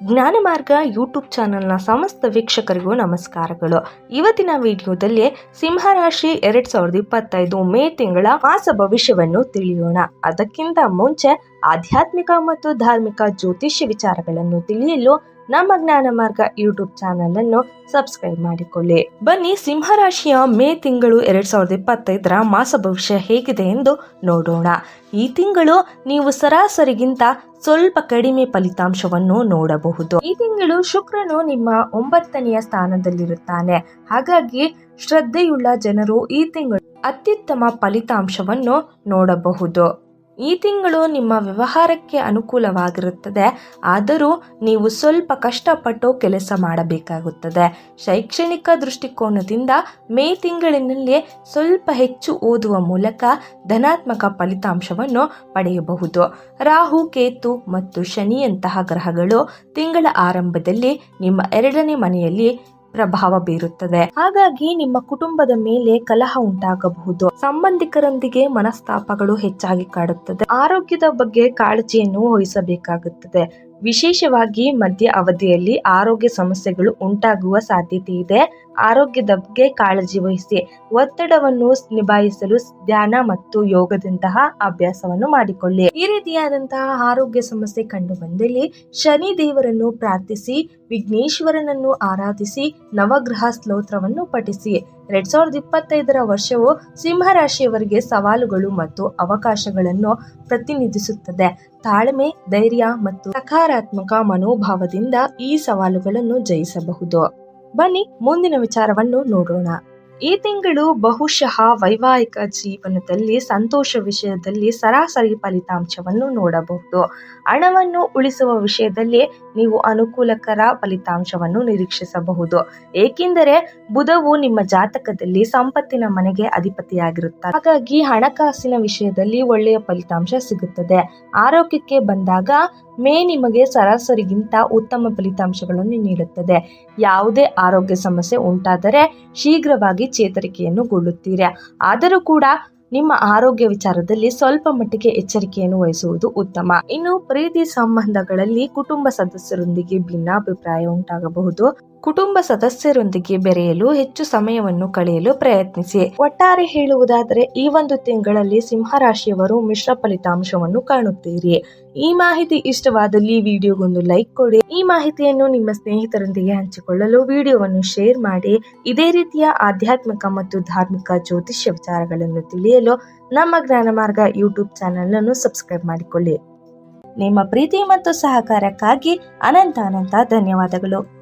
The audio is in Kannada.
ಜ್ಞಾನ ಮಾರ್ಗ ಯೂಟ್ಯೂಬ್ ಚಾನೆಲ್ನ ಸಮಸ್ತ ವೀಕ್ಷಕರಿಗೂ ನಮಸ್ಕಾರಗಳು. ಇವತ್ತಿನ ವಿಡಿಯೋದಲ್ಲಿ ಸಿಂಹರಾಶಿ ಎರಡ್ ಸಾವಿರದ ಇಪ್ಪತ್ತೈದು ಮೇ ತಿಂಗಳ ಮಾಸ ಭವಿಷ್ಯವನ್ನು ತಿಳಿಯೋಣ. ಅದಕ್ಕಿಂತ ಮುಂಚೆ ಆಧ್ಯಾತ್ಮಿಕ ಮತ್ತು ಧಾರ್ಮಿಕ ಜ್ಯೋತಿಷ್ಯ ವಿಚಾರಗಳನ್ನು ತಿಳಿಯಲು ನಮ್ಮ ಜ್ಞಾನ ಮಾರ್ಗ ಯೂಟ್ಯೂಬ್ ಚಾನೆಲ್ ಅನ್ನು ಸಬ್ಸ್ಕ್ರೈಬ್ ಮಾಡಿಕೊಳ್ಳಿ. ಬನ್ನಿ ಸಿಂಹರಾಶಿಯ ಮೇ ತಿಂಗಳು ಎರಡ್ ಸಾವಿರದ ಇಪ್ಪತ್ತೈದರ ಮಾಸ ಭವಿಷ್ಯ ಹೇಗಿದೆ ಎಂದು ನೋಡೋಣ. ಈ ತಿಂಗಳು ನೀವು ಸರಾಸರಿಗಿಂತ ಸ್ವಲ್ಪ ಕಡಿಮೆ ಫಲಿತಾಂಶವನ್ನು ನೋಡಬಹುದು. ಈ ತಿಂಗಳು ಶುಕ್ರನು ನಿಮ್ಮ ಒಂಬತ್ತನೆಯ ಸ್ಥಾನದಲ್ಲಿರುತ್ತಾನೆ. ಹಾಗಾಗಿ ಶ್ರದ್ಧೆಯುಳ್ಳ ಜನರು ಈ ತಿಂಗಳು ಅತ್ಯುತ್ತಮ ಫಲಿತಾಂಶವನ್ನು ನೋಡಬಹುದು. ಈ ತಿಂಗಳು ನಿಮ್ಮ ವ್ಯವಹಾರಕ್ಕೆ ಅನುಕೂಲವಾಗಿರುತ್ತದೆ. ಆದರೂ ನೀವು ಸ್ವಲ್ಪ ಕಷ್ಟಪಟ್ಟು ಕೆಲಸ ಮಾಡಬೇಕಾಗುತ್ತದೆ. ಶೈಕ್ಷಣಿಕ ದೃಷ್ಟಿಕೋನದಿಂದ ಮೇ ತಿಂಗಳಿನಲ್ಲಿ ಸ್ವಲ್ಪ ಹೆಚ್ಚು ಓದುವ ಮೂಲಕ ಧನಾತ್ಮಕ ಫಲಿತಾಂಶವನ್ನು ಪಡೆಯಬಹುದು. ರಾಹು, ಕೇತು ಮತ್ತು ಶನಿಯಂತಹ ಗ್ರಹಗಳು ತಿಂಗಳ ಆರಂಭದಲ್ಲಿ ನಿಮ್ಮ ಎರಡನೇ ಮನೆಯಲ್ಲಿ ಪ್ರಭಾವ ಬೀರುತ್ತದೆ. ಹಾಗಾಗಿ ನಿಮ್ಮ ಕುಟುಂಬದ ಮೇಲೆ ಕಲಹ ಉಂಟಾಗಬಹುದು. ಸಂಬಂಧಿಕರೊಂದಿಗೆ ಮನಸ್ತಾಪಗಳು ಹೆಚ್ಚಾಗಿ ಕಾಡುತ್ತದೆ. ಆರೋಗ್ಯದ ಬಗ್ಗೆ ಕಾಳಜಿಯನ್ನು ವಹಿಸಬೇಕಾಗುತ್ತದೆ. ವಿಶೇಷವಾಗಿ ಮಧ್ಯ ಅವಧಿಯಲ್ಲಿ ಆರೋಗ್ಯ ಸಮಸ್ಯೆಗಳು ಉಂಟಾಗುವ ಸಾಧ್ಯತೆ ಇದೆ. ಆರೋಗ್ಯದ ಬಗ್ಗೆ ಕಾಳಜಿ ವಹಿಸಿ ಒತ್ತಡವನ್ನು ನಿಭಾಯಿಸಲು ಧ್ಯಾನ ಮತ್ತು ಯೋಗದಂತಹ ಅಭ್ಯಾಸವನ್ನು ಮಾಡಿಕೊಳ್ಳಿ. ಈ ರೀತಿಯಾದಂತಹ ಆರೋಗ್ಯ ಸಮಸ್ಯೆ ಕಂಡು ಬಂದಲ್ಲಿ ಶನಿ ದೇವರನ್ನು ಪ್ರಾರ್ಥಿಸಿ, ವಿಘ್ನೇಶ್ವರನನ್ನು ಆರಾಧಿಸಿ, ನವಗ್ರಹ ಸ್ತೋತ್ರವನ್ನು ಪಠಿಸಿ. ಎರಡ್ ಸಾವಿರದ ಇಪ್ಪತ್ತೈದರ ವರ್ಷವು ಸಿಂಹರಾಶಿಯವರಿಗೆ ಸವಾಲುಗಳು ಮತ್ತು ಅವಕಾಶಗಳನ್ನು ಪ್ರತಿನಿಧಿಸುತ್ತದೆ. ತಾಳ್ಮೆ, ಧೈರ್ಯ ಮತ್ತು ಸಕಾರಾತ್ಮಕ ಮನೋಭಾವದಿಂದ ಈ ಸವಾಲುಗಳನ್ನು ಜಯಿಸಬಹುದು. ಬನ್ನಿ, ಮುಂದಿನ ವಿಚಾರವನ್ನು ನೋಡೋಣ. ಈ ತಿಂಗಳು ಬಹುಶಃ ವೈವಾಹಿಕ ಜೀವನದಲ್ಲಿ ಸಂತೋಷ ವಿಷಯದಲ್ಲಿ ಸರಾಸರಿ ಫಲಿತಾಂಶವನ್ನು ನೋಡಬಹುದು. ಹಣವನ್ನು ಉಳಿಸುವ ವಿಷಯದಲ್ಲಿ ನೀವು ಅನುಕೂಲಕರ ಫಲಿತಾಂಶವನ್ನು ನಿರೀಕ್ಷಿಸಬಹುದು. ಏಕೆಂದರೆ ಬುಧವು ನಿಮ್ಮ ಜಾತಕದಲ್ಲಿ ಸಂಪತ್ತಿನ ಮನೆಗೆ ಅಧಿಪತಿಯಾಗಿರುತ್ತಾರೆ. ಹಾಗಾಗಿ ಹಣಕಾಸಿನ ವಿಷಯದಲ್ಲಿ ಒಳ್ಳೆಯ ಫಲಿತಾಂಶ ಸಿಗುತ್ತದೆ. ಆರೋಗ್ಯಕ್ಕೆ ಬಂದಾಗ ಮೇ ನಿಮಗೆ ಸರಾಸರಿಗಿಂತ ಉತ್ತಮ ಫಲಿತಾಂಶಗಳನ್ನು ನೀಡುತ್ತದೆ. ಯಾವುದೇ ಆರೋಗ್ಯ ಸಮಸ್ಯೆ ಉಂಟಾದರೆ ಶೀಘ್ರವಾಗಿ ಚೇತರಿಕೆಯನ್ನು ಗೊಳ್ಳುತ್ತೀರಾ ಆದರೂ ಕೂಡ ನಿಮ್ಮ ಆರೋಗ್ಯ ವಿಚಾರದಲ್ಲಿ ಸ್ವಲ್ಪ ಮಟ್ಟಿಗೆ ಎಚ್ಚರಿಕೆಯನ್ನು ವಹಿಸುವುದು ಉತ್ತಮ. ಇನ್ನು ಪ್ರೀತಿ ಸಂಬಂಧಗಳಲ್ಲಿ ಕುಟುಂಬ ಸದಸ್ಯರೊಂದಿಗೆ ಭಿನ್ನಾಭಿಪ್ರಾಯ ಉಂಟಾಗಬಹುದು. ಕುಟುಂಬ ಸದಸ್ಯರೊಂದಿಗೆ ಬೆರೆಯಲು ಹೆಚ್ಚು ಸಮಯವನ್ನು ಕಳೆಯಲು ಪ್ರಯತ್ನಿಸಿ. ಒಟ್ಟಾರೆ ಹೇಳುವುದಾದರೆ, ಈ ಒಂದು ತಿಂಗಳಲ್ಲಿ ಸಿಂಹರಾಶಿಯವರು ಮಿಶ್ರ ಫಲಿತಾಂಶವನ್ನು ಕಾಣುತ್ತೀರಿ. ಈ ಮಾಹಿತಿ ಇಷ್ಟವಾದಲ್ಲಿ ವಿಡಿಯೋಗೊಂದು ಲೈಕ್ ಕೊಡಿ. ಈ ಮಾಹಿತಿಯನ್ನು ನಿಮ್ಮ ಸ್ನೇಹಿತರೊಂದಿಗೆ ಹಂಚಿಕೊಳ್ಳಲು ವಿಡಿಯೋವನ್ನು ಶೇರ್ ಮಾಡಿ. ಇದೇ ರೀತಿಯ ಆಧ್ಯಾತ್ಮಿಕ ಮತ್ತು ಧಾರ್ಮಿಕ ಜ್ಯೋತಿಷ್ಯ ವಿಚಾರಗಳನ್ನು ತಿಳಿಯಲು ನಮ್ಮ ಜ್ಞಾನ ಮಾರ್ಗ ಯೂಟ್ಯೂಬ್ ಚಾನೆಲ್ ಅನ್ನು ಸಬ್ಸ್ಕ್ರೈಬ್ ಮಾಡಿಕೊಳ್ಳಿ. ನಿಮ್ಮ ಪ್ರೀತಿ ಮತ್ತು ಸಹಕಾರಕ್ಕಾಗಿ ಅನಂತ ಅನಂತ ಧನ್ಯವಾದಗಳು.